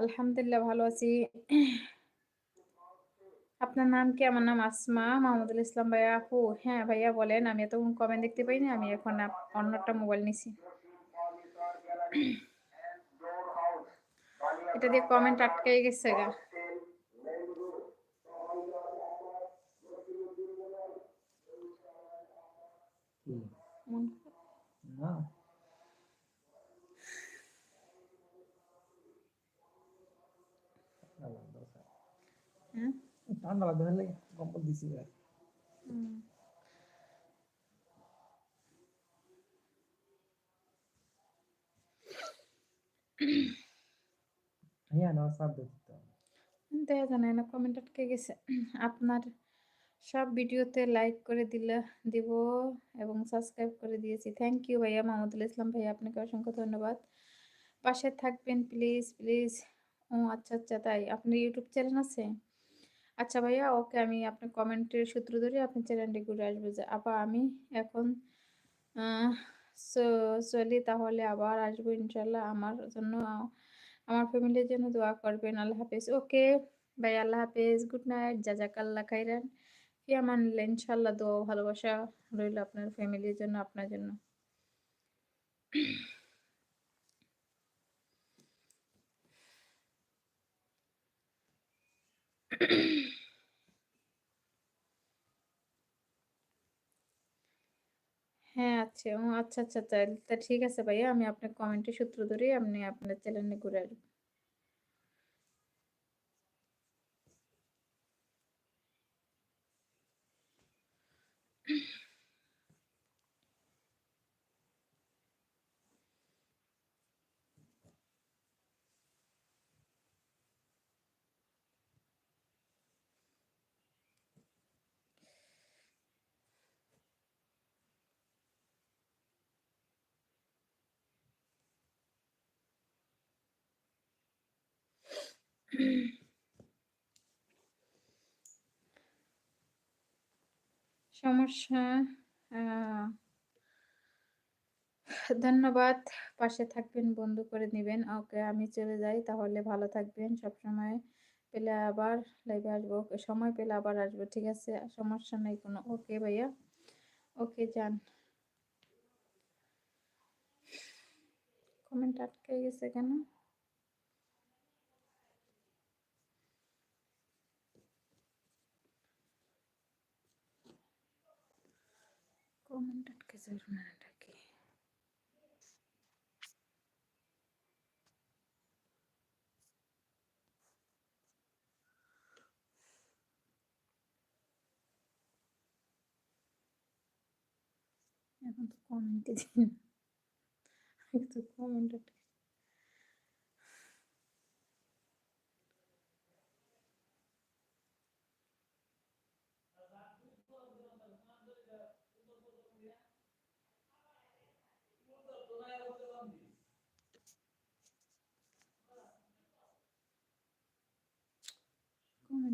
আলহামদুলিল্লাহ ভালো আছি। আপনার নাম কি? আমার নাম আসমা মাহমুদুল ইসলাম ভাইয়া। আপু হ্যাঁ ভাইয়া বলেন আমি এতক্ষণ কমেন্ট দেখতে পাইনি আমি এখন অন্যটা মোবাইল নিছি। এটা দিয়ে কমেন্ট আটকে গেছে গা। না হ্যাঁ ঠান্ডা লাগবে না কম্বল দিছি হ্যাঁ না সাব দিতে দেখা জানে না কমেন্ট আটকে গেছে। আপনার সব ভিডিওতে লাইক করে দিলে দিব এবং সাবস্ক্রাইব করে দিয়েছি। থ্যাংক ইউ ভাইয়া মাহমুদুল ইসলাম ভাইয়া আপনাকে অসংখ্য ধন্যবাদ। পাশে থাকবেন প্লিজ প্লিজ ও আচ্ছা আচ্ছা তাই। আপনার ইউটিউব চ্যানেল আছে? আচ্ছা ভাইয়া, ওকে আমি আপনার কমেন্টের সূত্র ধরে আপনার চ্যানেলটি ঘুরে আসব। যে আপা, আমি এখন চলি তাহলে আবার আসব ইনশাল্লাহ আমার জন্য, আমার ফ্যামিলির জন্য দোয়া করবেন। আল্লাহ হাফেজ। ওকে, ভাই, আল্লাহ হাফেজ। গুড নাইট জাজাক আল্লাহ খাইরান কি আমার ইনশাল্লাহ দোয়া ভালোবাসা রইল আপনার ফ্যামিলির জন্য, আপনার জন্য। হ্যাঁ আচ্ছা ও আচ্ছা আচ্ছা তা ঠিক আছে ভাইয়া, আমি আপনার কমেন্টের সূত্র ধরেই আপনি আপনার চ্যানেলে ঘুরে আসবেন সমস্যা ধন্যবাদ। পাশে থাকবেন, বন্ধু করে নেবেন। ওকে, আমি চলে যাই, তাহলে ভালো থাকবেন। সব সময় পেলে আবার লাইভে আসব। ওকে, সময় পেলে আবার আসব, ঠিক আছে? সমস্যা নেই কোনো। ওকে ভাইয়া? ওকে, যান। কমেন্ট আটকে গেছে কেন? কমেন্ট আটকে যাবে না এটাকে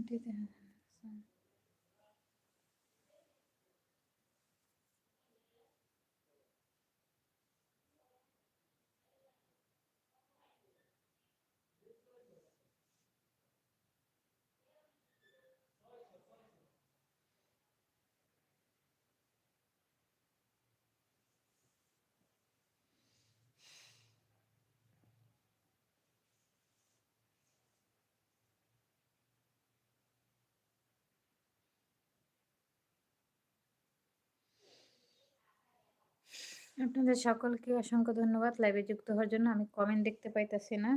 এখন তো কমেন্টে দিন আপনাদের সকলকে অসংখ্য ধন্যবাদ। লাইভে যুক্ত হওয়ার জন্য আমি কমেন্ট দেখতে পাইতেছি না।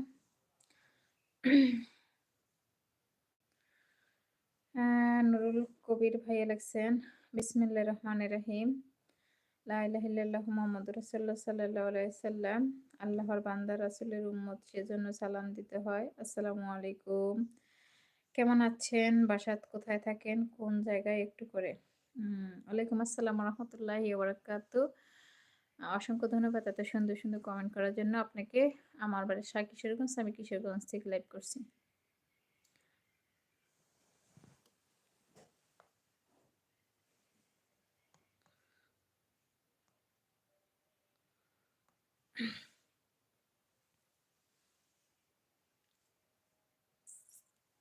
নুরুল কবির ভাইয়া লাগছেন বিসমিল্লা রহমান রহিম। লাহ মোহাম্মদ রসল্লা সাল্লাম আল্লাহর বান্দা, রাসুলের উম্মত সেজন্য সালাম দিতে হয়। আসসালামু আলাইকুম। কেমন আছেন? বাসাত কোথায় থাকেন? কোন জায়গায়? একটু করে। ওয়ালাইকুম আসসালাম রহমতুল্লাহ বারাকাতু অসংখ্য ধন্যবাদ এত সুন্দর সুন্দর কমেন্ট করার জন্য। আপনাকে আমার বাড়ির শাহ কিশোরগঞ্জ, আমি কিশোরগঞ্জ থেকে লাইভ করছি।